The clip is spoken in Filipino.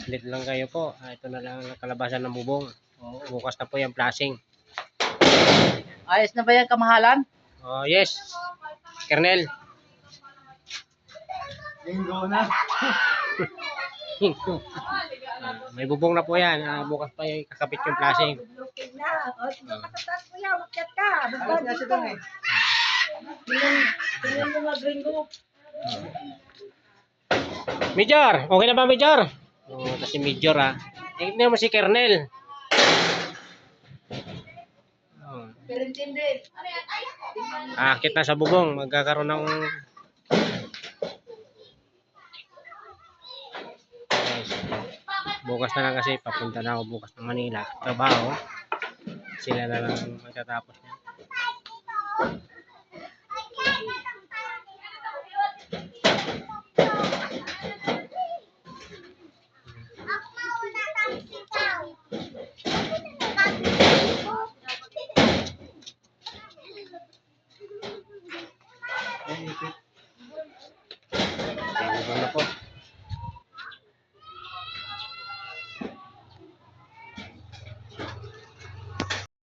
update lang kayo po. Ah, ito na lang ang kalabasan ng bubong. Bukas na po yung flashing. Ayos na ba yan, kamahalan? Oh, yes. Kernel. Linggo na. Ah, may bubong na po yan. Ah, bukas pa yung kakapit yung flashing. Looking na. O, nakatatas yan. Makyat ka. Ayos Bubad na siya eh. Tingnan mo gringo. Major, okay na ba Major? Oh, ito si Major ah. Tingnan mo si Kernel. Oh. Aakit na sa bubong. Magkakaroon ng... Bukas na lang kasi papunta na ako bukas ng Manila. Trabaho. Sila na lang magtatapos malapit. Thank po.